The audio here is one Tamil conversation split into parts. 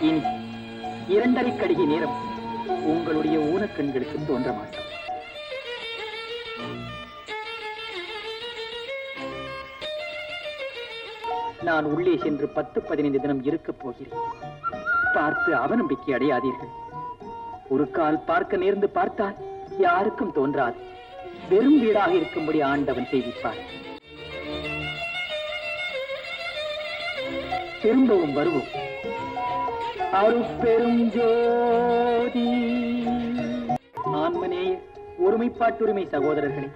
இனி இரண்டரை கடிகை நேரம் உங்களுடைய ஊனக்கண்களுக்கு தோன்ற மாட்டோம் நான் உள்ளே சென்று பத்து பதினைந்து தினம் இருக்கப் போகிறேன். பார்த்து அவநம்பிக்கை அடையாதீர்கள். ஒரு கால் பார்க்க நேர்ந்து பார்த்தால் யாருக்கும் தோன்றாது. வெறும் வீடாக இருக்கும்படி ஆண்டவன் செய்விப்பார் திரும்பவும் வருவோம். அருப்பெரும் ஜோதி. ஆன்மனேய ஒருமைப்பாட்டுரிமை சகோதரர்களே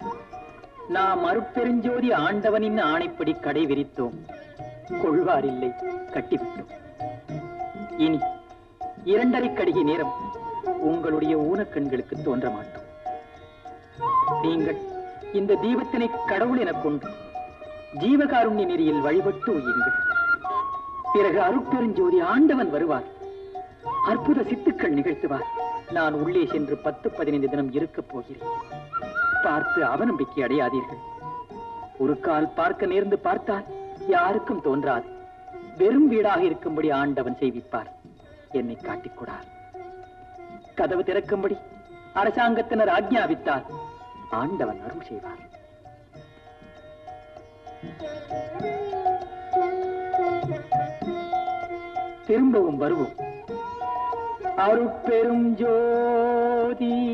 நாம் அருட்பெருஞ்சோதி ஆண்டவனின் ஆணைப்படி கடை விரித்தோம். கொள்வாரில்லை கட்டிவிட்டோம். இனி இரண்டரை கடிகை நேரம் உங்களுடைய ஊனக்கண்களுக்கு தோன்ற மாட்டோம். நீங்கள் இந்த தீபத்தினை கடவுள் எனக் கொண்டு ஜீவகாருண்ய நெறியில் வழிபட்டு உயிர்கள். பிறகு அருட்பெருஞ்சோதி ஆண்டவன் வருவார். அற்புத சித்துக்கள் நிகழ்த்துவார். நான் உள்ளே சென்று பத்து பதினைந்து தினம் இருக்கப் போகிறேன். பார்த்து அவநம்பிக்கை அடையாதீர்கள். ஒரு கால் பார்க்க நேர்ந்து பார்த்தால் யாருக்கும் தோன்றாது. வெறும் வீடாக இருக்கும்படி ஆண்டவன் செய்விப்பார். என்னை காட்டிக்கூடார். கதவு திறக்கும்படி அரசாங்கத்தினர் ஆக்ஞாவித்தார் ஆண்டவன் அருள் செய்வார். திரும்பவும் வருவோம். அருப்பெரும் ஜோதி.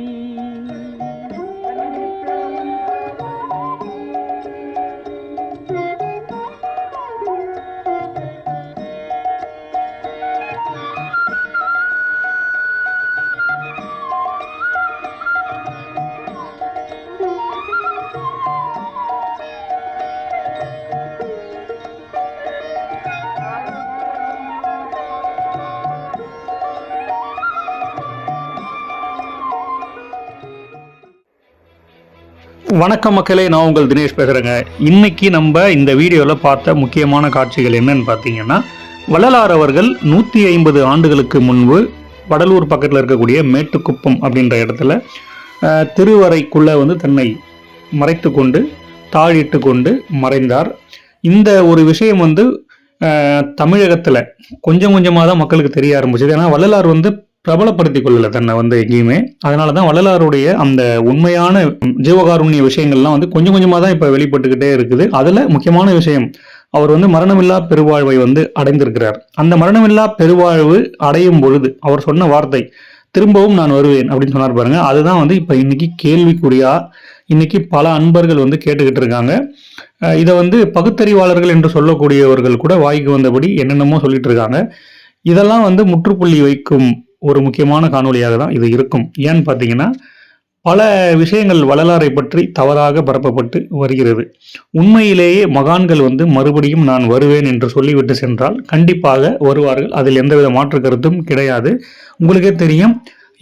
வணக்கம் மக்களே நான் உங்கள் தினேஷ் பேசுகிறேங்க இன்னைக்கு நம்ம இந்த வீடியோவில் பார்த்த முக்கியமான காட்சிகள் என்னன்னு பார்த்தீங்கன்னா வள்ளலார் அவர்கள் நூற்றி ஐம்பது ஆண்டுகளுக்கு முன்பு வடலூர் பக்கத்தில் இருக்கக்கூடிய மேட்டுக்குப்பம் அப்படின்ற இடத்துல திருவரைக்குள்ளே திருவறைக்குள்ளே வந்து தன்னை மறைத்து கொண்டு தாழிட்டு கொண்டு மறைந்தார். இந்த ஒரு விஷயம் வந்து தமிழகத்தில் கொஞ்சம் கொஞ்சமாக தான் மக்களுக்கு தெரிய ஆரம்பிச்சது. ஏன்னா வள்ளலார் வந்து பிரபலப்படுத்திக் கொள்ளல தன்னை வந்து எங்கேயுமே. அதனால தான் வள்ளலாருடைய அந்த உண்மையான ஜீவகாருண்ய விஷயங்கள்லாம் வந்து கொஞ்சம் கொஞ்சமாக தான் இப்போ வெளிப்பட்டுக்கிட்டே இருக்குது. அதில் முக்கியமான விஷயம் அவர் வந்து மரணமில்லா பெருவாழ்வை வந்து அடைந்திருக்கிறார். அந்த மரணமில்லா பெருவாழ்வு அடையும் பொழுது அவர் சொன்ன வார்த்தை திரும்பவும் நான் வருவேன் அப்படின்னு சொன்னார் பாருங்க. அதுதான் வந்து இப்போ இன்னைக்கு கேள்விக்குறியா இன்னைக்கு பல அன்பர்கள் வந்து கேட்டுக்கிட்டு இருக்காங்க. இதை வந்து பகுத்தறிவாளர்கள் என்று சொல்லக்கூடியவர்கள் கூட வாய்க்கு வந்தபடி என்னென்னமோ சொல்லிட்டு இருக்காங்க. இதெல்லாம் வந்து முற்றுப்புள்ளி வைக்கும் ஒரு முக்கியமான காணொலியாக தான் இது இருக்கும். ஏன்னு பார்த்தீங்கன்னா பல விஷயங்கள் வள்ளலாரை பற்றி தவறாக பரப்பப்பட்டு வருகிறது. உண்மையிலேயே மகான்கள் வந்து மறுபடியும் நான் வருவேன் என்று சொல்லிவிட்டு சென்றால் கண்டிப்பாக வருவார்கள். அதில் எந்தவித மாற்று கருத்தும் கிடையாது. உங்களுக்கே தெரியும்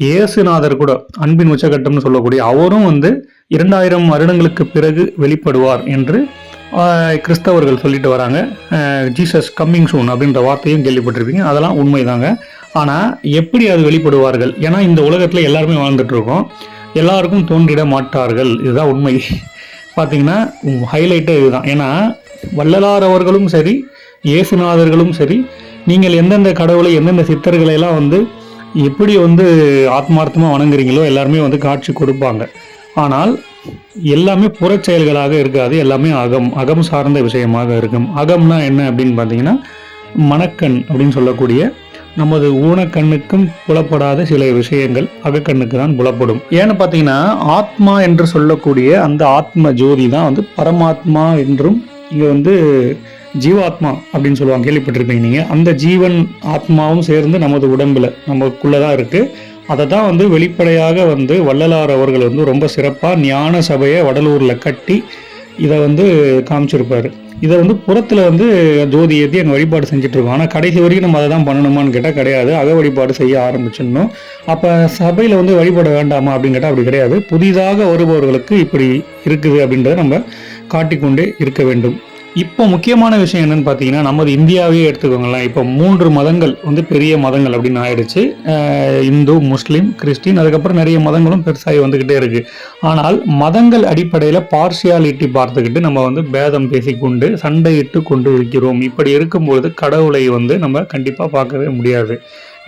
இயேசுநாதர் கூட அன்பின் உச்சகட்டம்னு சொல்லக்கூடிய அவரும் வந்து இரண்டாயிரம் வருடங்களுக்கு பிறகு வெளிப்படுவார் என்று கிறிஸ்தவர்கள் சொல்லிட்டு வராங்க. ஜீசஸ் கம்மிங் சூன் அப்படின்ற வார்த்தையும் கேள்விப்பட்டிருப்பீங்க. அதெல்லாம் உண்மைதாங்க. ஆனால் எப்படி அது வெளிப்படுவார்கள்? ஏன்னா இந்த உலகத்தில் எல்லாருமே வாழ்ந்துட்டு இருக்கோம் எல்லாருக்கும் தோன்றிட மாட்டார்கள். இதுதான் உண்மை. பார்த்தீங்கன்னா ஹைலைட்டே இதுதான். ஏன்னா வள்ளலார் அவர்களும் சரி இயேசுநாதர்களும் சரி நீங்கள் எந்தெந்த கடவுளை எந்தெந்த சித்தர்களை எல்லாம் வந்து எப்படி வந்து ஆத்மார்த்தமாக வணங்குறீங்களோ எல்லாருமே வந்து காட்சி கொடுப்பாங்க. ஆனால் எல்லாமே புறச் செயல்களாக இருக்காது. எல்லாமே அகம். அகம் சார்ந்த விஷயமாக இருக்கும். அகம்னா என்ன அப்படின்னு பார்த்தீங்கன்னா மணக்கண் அப்படின்னு சொல்லக்கூடிய நமது ஊனக்கண்ணுக்கும் புலப்படாத சில விஷயங்கள் அகக்கண்ணுக்கு தான் புலப்படும். ஏன்னு பார்த்தீங்கன்னா ஆத்மா என்று சொல்லக்கூடிய அந்த ஆத்ம ஜோதி தான் வந்து பரமாத்மா என்றும் இங்கே வந்து ஜீவாத்மா அப்படின்னு சொல்லுவாங்க கேள்விப்பட்டிருப்பீங்க நீங்கள் அந்த ஜீவன் ஆத்மாவும் சேர்ந்து நமது உடம்புல நமக்குள்ளே தான் இருக்குது அதை தான் வந்து வெளிப்படையாக வந்து வள்ளலார் அவர்கள் வந்து ரொம்ப சிறப்பாக ஞான சபையை வடலூரில் கட்டி இதை வந்து காமிச்சிருப்பார். இதை வந்து புறத்தில் வந்து ஜோதி ஏற்றி அங்கே வழிபாடு செஞ்சுட்டு இருக்கோம் ஆனால் கடைசி வரைக்கும் நம்ம அதை தான் பண்ணணுமான்னு கேட்டால் கிடையாது. அக வழிபாடு செய்ய ஆரம்பிச்சிடணும். அப்போ சபையில் வந்து வழிபட வேண்டாமா அப்படின்னு கேட்டால் அப்படி கிடையாது. புதிதாக வருபவர்களுக்கு இப்படி இருக்குது அப்படின்றத நம்ம காட்டிக்கொண்டே இருக்க வேண்டும். இப்போ முக்கியமான விஷயம் என்னன்னு பார்த்தீங்கன்னா நமது இந்தியாவையே எடுத்துக்கோங்களேன். இப்போ மூன்று மதங்கள் வந்து பெரிய மதங்கள் அப்படின்னு ஆயிடுச்சு. இந்து முஸ்லீம் கிறிஸ்டின் அதுக்கப்புறம் நிறைய மதங்களும் பெருசாகி வந்துக்கிட்டே இருக்கு. ஆனால் மதங்கள் அடிப்படையில் பார்சியாலிட்டி பார்த்துக்கிட்டு நம்ம வந்து பேதம் பேசிக்கொண்டு சண்டையிட்டு கொண்டு இருக்கிறோம். இப்படி இருக்கும்பொழுது கடவுளை வந்து நம்ம கண்டிப்பாக பார்க்கவே முடியாது.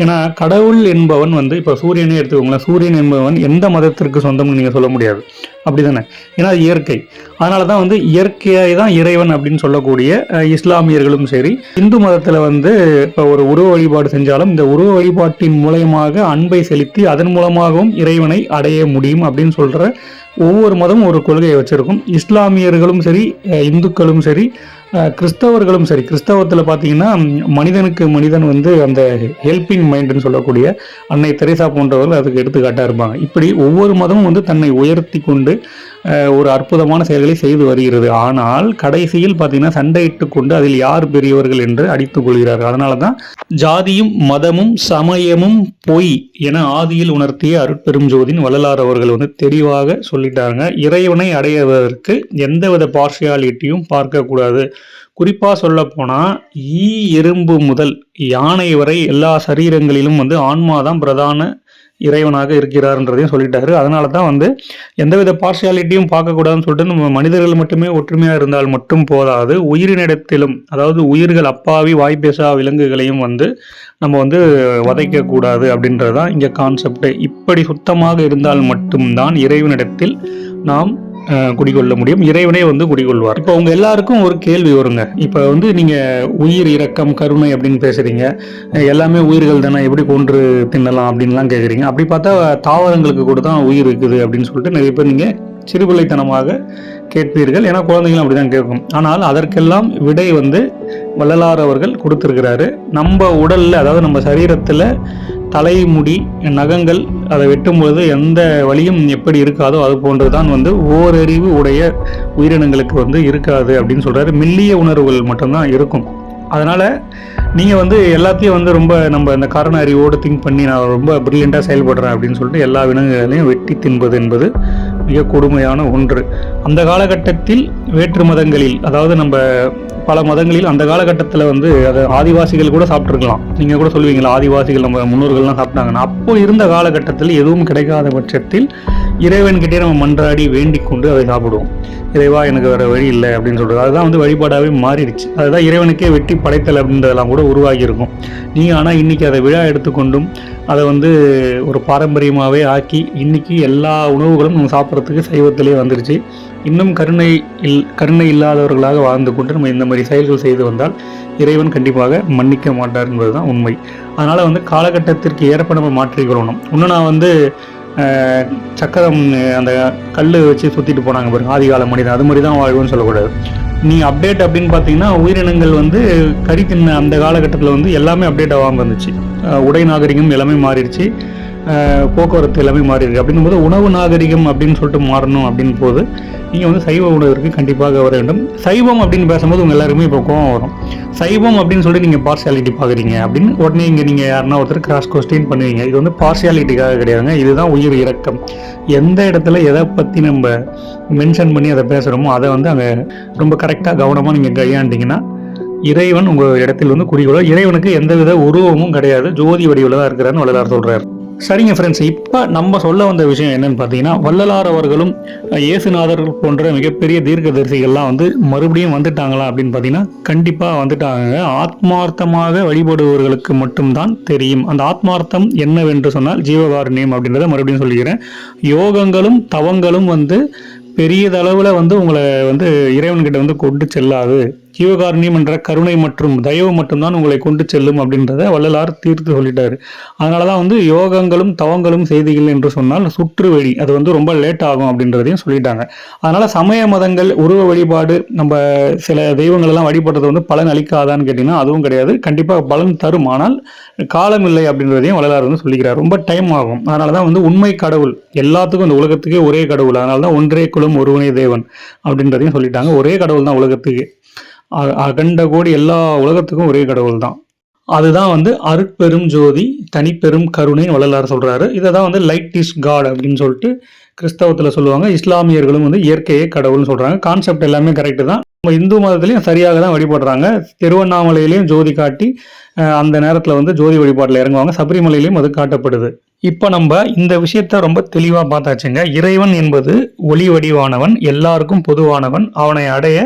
ஏன்னா கடவுள் என்பவன் வந்து இப்போ சூரியனே எடுத்துக்கோங்களேன். சூரியன் என்பவன் எந்த மதத்திற்கு சொந்தம்னு நீங்கள் சொல்ல முடியாது. அப்படிதானே? ஏன்னா அது இயற்கை. அதனால தான் வந்து இயற்கையை தான் இறைவன் அப்படின்னு சொல்லக்கூடிய இஸ்லாமியர்களும் சரி இந்து மதத்தில் வந்து இப்போ ஒரு உருவ வழிபாடு செஞ்சாலும் இந்த உருவ வழிபாட்டின் மூலயமாக அன்பை செலுத்தி அதன் மூலமாகவும் இறைவனை அடைய முடியும் அப்படின்னு சொல்கிற ஒவ்வொரு மதமும் ஒரு கொள்கையை வச்சுருக்கும். இஸ்லாமியர்களும் சரி இந்துக்களும் சரி கிறிஸ்தவர்களும் சரி கிறிஸ்தவத்தில் பார்த்தீங்கன்னா மனிதனுக்கு மனிதன் வந்து அந்த ஹெல்பிங் மைண்டுன்னு சொல்லக்கூடிய அன்னை தெரேசா போன்றவர்கள் அதுக்கு எடுத்துக்காட்டாக இருப்பாங்க. இப்படி ஒவ்வொரு மதமும் வந்து தன்னை உயர்த்தி கொண்டு ஒரு அற்புதமான செயல்களை செய்து வருகிறது. ஆனால் கடைசியில் பார்த்தீங்கன்னா சண்டையிட்டு கொண்டு அதில் யார் பெரியவர்கள் என்று அடித்துக் கொள்கிறார்கள். அதனால தான் ஜாதியும் மதமும் சமயமும் பொய் என ஆதியில் உணர்த்திய அருட்பெரும் ஜோதின் வள்ளலார் அவர்கள் வந்து தெளிவாக சொல்லிட்டாங்க. இறைவனை அடைவதற்கு எந்தவித பார்ஷியாலிட்டியும் பார்க்கக்கூடாது. குறிப்பாக சொல்ல போனால் ஈ எறும்பு முதல் யானை வரை எல்லா சரீரங்களிலும் வந்து ஆன்மா தான் பிரதான இறைவனாக இருக்கிறார்ன்றதையும் சொல்லிட்டாரு. அதனால தான் வந்து எந்தவித பார்ஷியாலிட்டியும் பார்க்கக்கூடாதுன்னு சொல்லிட்டு நம்ம மனிதர்கள் மட்டுமே ஒற்றுமையாக இருந்தால் மட்டும் போதாது. உயிரினிடத்திலும் அதாவது உயிர்கள் அப்பாவி வாய்ப்பேசா விலங்குகளையும் வந்து நம்ம வந்து வதைக்கக்கூடாது அப்படின்றது தான் இங்கே கான்செப்ட் இப்படி சுத்தமாக இருந்தால் மட்டும்தான் இறைவனிடத்தில் நாம் குடிகொள்ள முடியும். இறைவனே வந்து குடிகொள்வார். இப்போ உங்க எல்லாருக்கும் ஒரு கேள்வி வருங்க. இப்போ வந்து நீங்க உயிர் இரக்கம் கருணை அப்படின்னு பேசுறீங்க. அஹ், எல்லாமே உயிர்கள் தானே? எப்படி கொன்று தின்னலாம் அப்படின்லாம் கேட்குறீங்க அப்படி பார்த்தா தாவரங்களுக்கு கூட தான் உயிர் இருக்குது அப்படின்னு சொல்லிட்டு நிறைய பேர் நீங்க சிறுபிள்ளைத்தனமாக கேட்பீர்கள். ஏன்னா குழந்தைங்களும் அப்படிதான் கேட்கும். ஆனால் அதற்கெல்லாம் விடை வந்து வள்ளலார் அவர்கள் கொடுத்திருக்கிறாரு. நம்ம உடல்ல அதாவது நம்ம சரீரத்துல தலைமுடி நகங்கள் அதை வெட்டும்பொழுது எந்த வலியும் எப்படி இருக்காதோ அது போன்றுதான் வந்து ஓரறிவு உடைய உயிரினங்களுக்கு வந்து இருக்காது அப்படின்னு சொல்கிறாரு மெல்லிய உணர்வுகள் மட்டும்தான் இருக்கும். அதனால் நீங்கள் வந்து எல்லாத்தையும் வந்து ரொம்ப நம்ம இந்த காரண அறிவோடு திங்க் பண்ணி நான் ரொம்ப ப்ரில்லியண்ட்டாக செயல்படுறேன் அப்படின்னு சொல்லிட்டு எல்லா விலங்குகளையும் வெட்டி தின்பது என்பது மிக கொடுமையான ஒன்று. அந்த காலகட்டத்தில் வேற்று மதங்களில் அதாவது நம்ம பல மதங்களில் அந்த காலகட்டத்தில் வந்து அது ஆதிவாசிகள் கூட சாப்பிட்ருக்கலாம் நீங்கள் கூட சொல்லுவீங்களா ஆதிவாசிகள் நம்ம முன்னோர்கள்லாம் சாப்பிட்டாங்கன்னா. அப்போ இருந்த காலகட்டத்தில் எதுவும் கிடைக்காத பட்சத்தில் இறைவன்கிட்டே நம்ம மன்றாடி வேண்டிக் கொண்டு அதை சாப்பிடுவோம். இறைவா எனக்கு வேறு வழி இல்லை அப்படின்னு சொல்கிறது அதுதான் வந்து வழிபாடாகவே மாறிடுச்சு. அதுதான் இறைவனுக்கே வெட்டி படைத்தல் அப்படின்றதெல்லாம் கூட உருவாகியிருக்கும். நீங்கள் ஆனால் இன்றைக்கி அதை விழா எடுத்துக்கொண்டும் அதை வந்து ஒரு பாரம்பரியமாகவே ஆக்கி இன்னைக்கு எல்லா உணவுகளும் நம்ம சாப்பிட்றதுக்கு சைவத்திலே வந்துருச்சு. இன்னும் கருணை இல் கருணை இல்லாதவர்களாக வாழ்ந்து கொண்டு நம்ம இந்த மாதிரி செயல்கள் செய்து வந்தால் இறைவன் கண்டிப்பாக மன்னிக்க மாட்டார் என்பது தான் உண்மை. அதனால் வந்து காலகட்டத்திற்கு ஏற்ப நம்ம மாற்றிக்கொள்ளணும். இன்னும் நான் வந்து சக்கரம் அந்த கல் வச்சு சுற்றிட்டு போனாங்க பாருங்க ஆதிகால மனிதன். அது மாதிரி தான் வாழ்வுன்னு சொல்லக்கூடாது. நீ அப்டேட் அப்படின்னு பார்த்தீங்கன்னா உயிரினங்கள் வந்து கறி தின்ன அந்த காலகட்டத்தில் வந்து எல்லாமே அப்டேட் ஆகாமல் இருந்துச்சு. உடை நாகரிகம் எல்லாமே மாறிடுச்சு. போக்குவரத்து எல்லாமே மாறி அப்படின்னும் போது உணவு நாகரிகம் அப்படின்னு சொல்லிட்டு மாறணும் அப்படின்னு போது நீங்கள் வந்து சைவ உணவிற்கு கண்டிப்பாக வர வேண்டும். சைவம் அப்படின்னு பேசும்போது உங்கள் எல்லாருமே இப்போ கோவம் வரும். சைவம் அப்படின்னு சொல்லிட்டு நீங்கள் பார்சியாலிட்டி பார்க்குறீங்க அப்படின்னு உடனே இங்கே நீங்கள் யாருன்னா ஒருத்தர் கிராஸ் கொஸ்டின் பண்ணுவீங்க. இது வந்து பார்சியாலிட்டிக்காக கிடையாதுங்க. இதுதான் உயிர் இறக்கம் எந்த இடத்துல எதை பற்றி நம்ம மென்ஷன் பண்ணி அதை பேசுகிறோமோ அதை வந்து அங்கே ரொம்ப கரெக்டாக கவனமாக நீங்கள் கையாண்டிங்கன்னா இறைவன் உங்கள் இடத்தில் வந்து குடிகொள்ள இறைவனுக்கு எந்தவித உருவமும் கிடையாது. ஜோதி வடிவில் தான் இருக்கிறான்னு வள்ளலார் சொல்கிறார் சரிங்க ஃப்ரெண்ட்ஸ் இப்போ நம்ம சொல்ல வந்த விஷயம் என்னன்னு பார்த்தீங்கன்னா வள்ளலார் அவர்களும் இயேசுநாதர் இயேசுநாதர்கள் போன்ற மிகப்பெரிய தீர்க்கதரிசிகள்லாம் வந்து மறுபடியும் வந்துட்டாங்களா அப்படின்னு பார்த்தீங்கன்னா கண்டிப்பாக வந்துட்டாங்க. ஆத்மார்த்தமாக வழிபடுபவர்களுக்கு மட்டும்தான் தெரியும். அந்த ஆத்மார்த்தம் என்னவென்று சொன்னால் ஜீவகாருண்யம் அப்படின்றத மறுபடியும் சொல்லிக்கிறேன். யோகங்களும் தவங்களும் வந்து பெரியதளவில் வந்து உங்களை வந்து இறைவன்கிட்ட வந்து கொண்டு செல்லாது. ஜீவகாருண்யம் என்ற கருணை மற்றும் தயவு மட்டும்தான் உங்களை கொண்டு செல்லும் அப்படின்றத வள்ளலார் தீர்த்து சொல்லிட்டாரு. அதனால தான் வந்து யோகங்களும் தவங்களும் செய்திகள் என்று சொன்னால் சுற்று வழி அது வந்து ரொம்ப லேட் ஆகும் அப்படின்றதையும் சொல்லிட்டாங்க. அதனால சமய மதங்கள் உருவ வழிபாடு நம்ம சில தெய்வங்கள் எல்லாம் வழிபடுறது வந்து பலன் அளிக்காதான்னு கேட்டிங்கன்னா அதுவும் கிடையாது. கண்டிப்பாக பலன் தரும். ஆனால் காலம் இல்லை அப்படின்றதையும் வள்ளலார் வந்து சொல்லிக்கிறார். ரொம்ப டைம் ஆகும். அதனால தான் வந்து உண்மை கடவுள் எல்லாத்துக்கும் இந்த உலகத்துக்கே ஒரே கடவுள். அதனால தான் ஒன்றே குலம் ஒருவனே தேவன் அப்படின்றதையும் சொல்லிட்டாங்க. ஒரே கடவுள் தான் உலகத்துக்கு. அகண்ட கோடி எல்லா உலகத்துக்கும் ஒரே கடவுள் தான் அதுதான் வந்து அருட்பெரும் ஜோதி தனிப்பெரும் கருணைன்னு வள்ளலார் சொல்கிறாரு இதை தான் வந்து லைட் இஸ் காட் அப்படின்னு சொல்லிட்டு கிறிஸ்தவத்தில் சொல்லுவாங்க. இஸ்லாமியர்களும் வந்து இயற்கையே கடவுள்னு சொல்கிறாங்க கான்செப்ட் எல்லாமே கரெக்டு தான். நம்ம இந்து மதத்துலேயும் சரியாக தான் வழிபடுறாங்க. திருவண்ணாமலையிலையும் ஜோதி காட்டி அந்த நேரத்தில் வந்து ஜோதி வழிபாட்டில் இறங்குவாங்க. சபரிமலையிலையும் அது காட்டப்படுது. இப்போ நம்ம இந்த விஷயத்த ரொம்ப தெளிவாக பார்த்தாச்சுங்க. இறைவன் என்பது ஒளி வடிவானவன் எல்லாருக்கும் பொதுவானவன். அவனை அடைய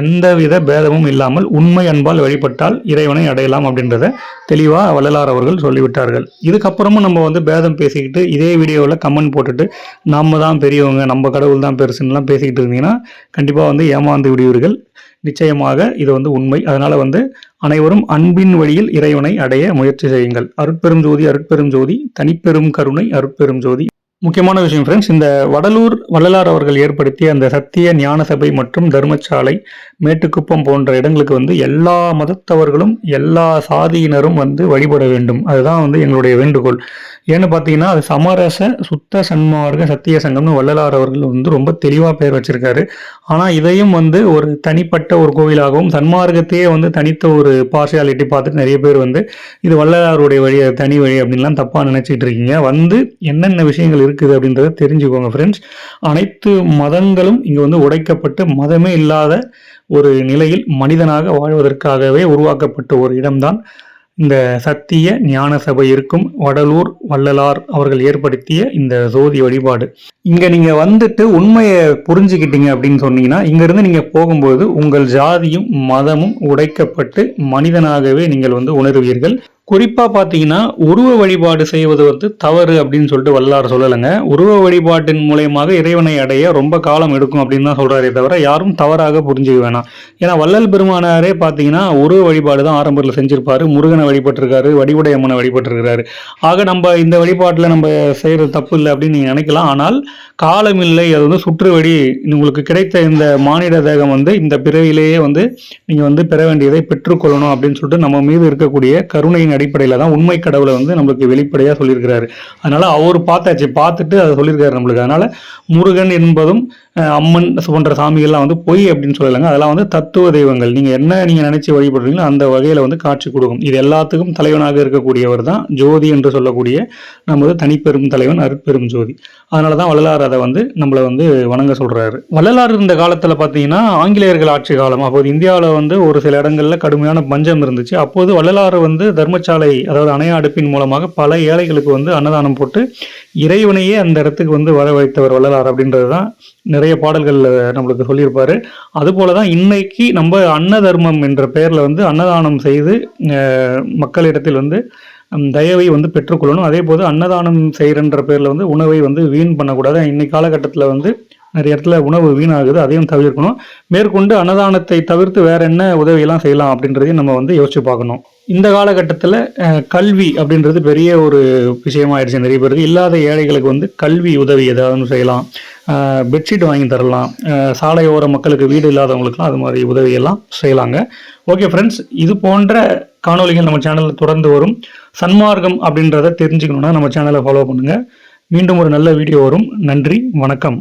எந்தவித பேதமும் இல்லாமல் உண்மை அன்பால் வழிபட்டால் இறைவனை அடையலாம் அப்படின்றத தெளிவாக வள்ளலார் அவர்கள் சொல்லிவிட்டார்கள். இதுக்கப்புறமும் நம்ம வந்து பேதம் பேசிக்கிட்டு இதே வீடியோவில் கமெண்ட் போட்டுட்டு நம்ம தான் பெரியவங்க நம்ம கடவுள் தான் பெருசுன்னெலாம் பேசிக்கிட்டு இருந்தீங்கன்னா கண்டிப்பாக வந்து ஏமாந்து விடுவீர்கள். நிச்சயமாக இது வந்து உண்மை. அதனால வந்து அனைவரும் அன்பின் வழியில் இறைவனை அடைய முயற்சி செய்யுங்கள். அருட்பெரும் ஜோதி அருட்பெரும் ஜோதி தனிப்பெரும் கருணை அருட்பெரும் ஜோதி. முக்கியமான விஷயம் ஃப்ரெண்ட்ஸ் இந்த வடலூர் வள்ளலார் அவர்கள் ஏற்படுத்திய அந்த சத்திய ஞான சபை மற்றும் தர்மசாலை மேட்டுக்குப்பம் போன்ற இடங்களுக்கு வந்து எல்லா மதத்தவர்களும் எல்லா சாதியினரும் வந்து வழிபட வேண்டும். அதுதான் வந்து எங்களுடைய வேண்டுகோள். ஏன்னு பார்த்தீங்கன்னா அது சமரச சுத்த சன்மார்க்க சத்திய சங்கம்னு வள்ளலார் அவர்கள் வந்து ரொம்ப தெளிவாக பேர் வச்சிருக்காரு. ஆனால் இதையும் வந்து ஒரு தனிப்பட்ட ஒரு கோவிலாகவும் சன்மார்க்கத்தையே வந்து தனித்த ஒரு பார்சியாலிட்டி பார்த்துட்டு நிறைய பேர் வந்து இது வள்ளலாருடைய வழி தனி வழி அப்படின்லாம் தப்பாக நினச்சிட்டு இருக்கீங்க. வந்து என்னென்ன விஷயங்கள் இருக்குது அப்படின்றத தெரிஞ்சுக்கோங்க ஃப்ரெண்ட்ஸ் அனைத்து மதங்களும் இங்கே வந்து உடைக்கப்பட்டு மதமே இல்லாத ஒரு நிலையில் மனிதனாக வாழ்வதற்காகவே உருவாக்கப்பட்ட ஒரு இடம்தான் இந்த சத்திய ஞான சபை இருக்கும். வடலூர் வள்ளலார் அவர்கள் ஏற்படுத்திய இந்த ஜோதி வழிபாடு. இங்கே நீங்கள் வந்துட்டு உண்மையை புரிஞ்சுக்கிட்டீங்க அப்படின்னு சொன்னீங்கன்னா இங்கேருந்து நீங்கள் போகும்போது உங்கள் ஜாதியும் மதமும் உடைக்கப்பட்டு மனிதனாகவே நீங்கள் வந்து உணர்வீர்கள். குறிப்பாக பார்த்தீங்கன்னா உருவ வழிபாடு செய்வது வந்து தவறு அப்படின்னு சொல்லிட்டு வல்லார் சொல்லலைங்க. உருவ வழிபாட்டின் மூலயமாக இறைவனை அடைய ரொம்ப காலம் எடுக்கும் அப்படின்னு தான் சொல்கிறாரே தவிர யாரும் தவறாக புரிஞ்சுக்க வேணாம். ஏன்னா வள்ளல் பெருமானாரே பார்த்தீங்கன்னா உருவ வழிபாடு தான் ஆரம்பத்தில் செஞ்சிருப்பாரு. முருகனை வழிபட்டிருக்காரு வடிவுடை அம்மனை ஆக நம்ம இந்த வழிபாட்டில் நம்ம செய்கிறது தப்பு இல்லை அப்படின்னு நீங்கள் நினைக்கலாம். ஆனால் காலம் இல்லை அது வந்து சுற்று வழி உங்களுக்கு கிடைத்த இந்த மானிட தேகம் வந்து இந்த பிறவிலேயே வந்து நீங்கள் வந்து பெற வேண்டியதை பெற்றுக்கொள்ளணும் அப்படின்னு சொல்லிட்டு நம்ம மீது இருக்கக்கூடிய கருணையின் அடிப்படையில் தான் உண்மை கடவுளை வந்து நம்மளுக்கு வெளிப்படையாக சொல்லியிருக்கிறாரு. அதனால் அவர் பார்த்தாச்சு பார்த்துட்டு அதை சொல்லியிருக்காரு நம்மளுக்கு. அதனால் முருகன் என்பதும் அம்மன் போன்ற சாமிகள்லாம் வந்து பொய் அப்படின்னு சொல்லலைங்க. அதெல்லாம் வந்து தத்துவ தெய்வங்கள். நீங்கள் என்ன நீங்கள் நினச்சி வழிபடுறீங்களோ அந்த வகையில் வந்து காட்சி கொடுக்கும். இது எல்லாத்துக்கும் தலைவனாக இருக்கக்கூடியவர் தான் ஜோதி என்று சொல்லக்கூடிய நமது தனிப்பெரும் தலைவன் அருட்பெரும் ஜோதி. அதனால தான் வள்ளலார் அதை வந்து நம்மளை வந்து வணங்க சொல்கிறாரு வள்ளலார் இருந்த காலத்தில் பார்த்தீங்கன்னா ஆங்கிலேயர்கள் ஆட்சி காலம் அப்போது இந்தியாவில் வந்து ஒரு சில இடங்களில் கடுமையான பஞ்சம் இருந்துச்சு. அப்போது வள்ளலார் வந்து தர்ம தர்மசாலை அதாவது அணைய அடுப்பின் மூலமாக பல ஏழைகளுக்கு வந்து அன்னதானம் போட்டு இறைவனையே அந்த இடத்துக்கு வந்து வர வைத்தவர் வள்ளலார் அப்படின்றது தான் நிறைய பாடல்களில் நம்மளுக்கு சொல்லியிருப்பார். அதுபோல தான் இன்னைக்கு நம்ம அன்ன தர்மம் என்ற பெயரில் வந்து அன்னதானம் செய்து மக்களிடத்தில் வந்து தயவை வந்து பெற்றுக்கொள்ளணும். அதே போது அன்னதானம் செய்கிறன்ற பேரில் வந்து உணவை வந்து வீண் பண்ணக்கூடாது. இன்னைக்கு காலகட்டத்தில் வந்து நிறைய இடத்துல உணவு வீணாகுது. அதையும் தவிர்க்கணும். மேற்கொண்டு அன்னதானத்தை தவிர்த்து வேற என்ன உதவியெல்லாம் செய்யலாம் அப்படின்றதையும் நம்ம வந்து யோசிச்சு பார்க்கணும். இந்த காலகட்டத்தில் கல்வி அப்படின்றது பெரிய ஒரு விஷயமாயிடுச்சு நிறைய பேருக்கு. இல்லாத ஏழைகளுக்கு வந்து கல்வி உதவி ஏதாவது செய்யலாம். பெட்ஷீட் வாங்கி தரலாம். சாலையோர மக்களுக்கு வீடு இல்லாதவங்களுக்குலாம் அது மாதிரி உதவியெல்லாம் செய்யலாங்க. ஓகே ஃப்ரெண்ட்ஸ் இது போன்ற காணொளிகள் நம்ம சேனலில் தொடர்ந்து வரும். சன்மார்க்கம் அப்படின்றத தெரிஞ்சுக்கணுன்னா நம்ம சேனலை ஃபாலோ பண்ணுங்கள் மீண்டும் ஒரு நல்ல வீடியோ வரும். நன்றி வணக்கம்.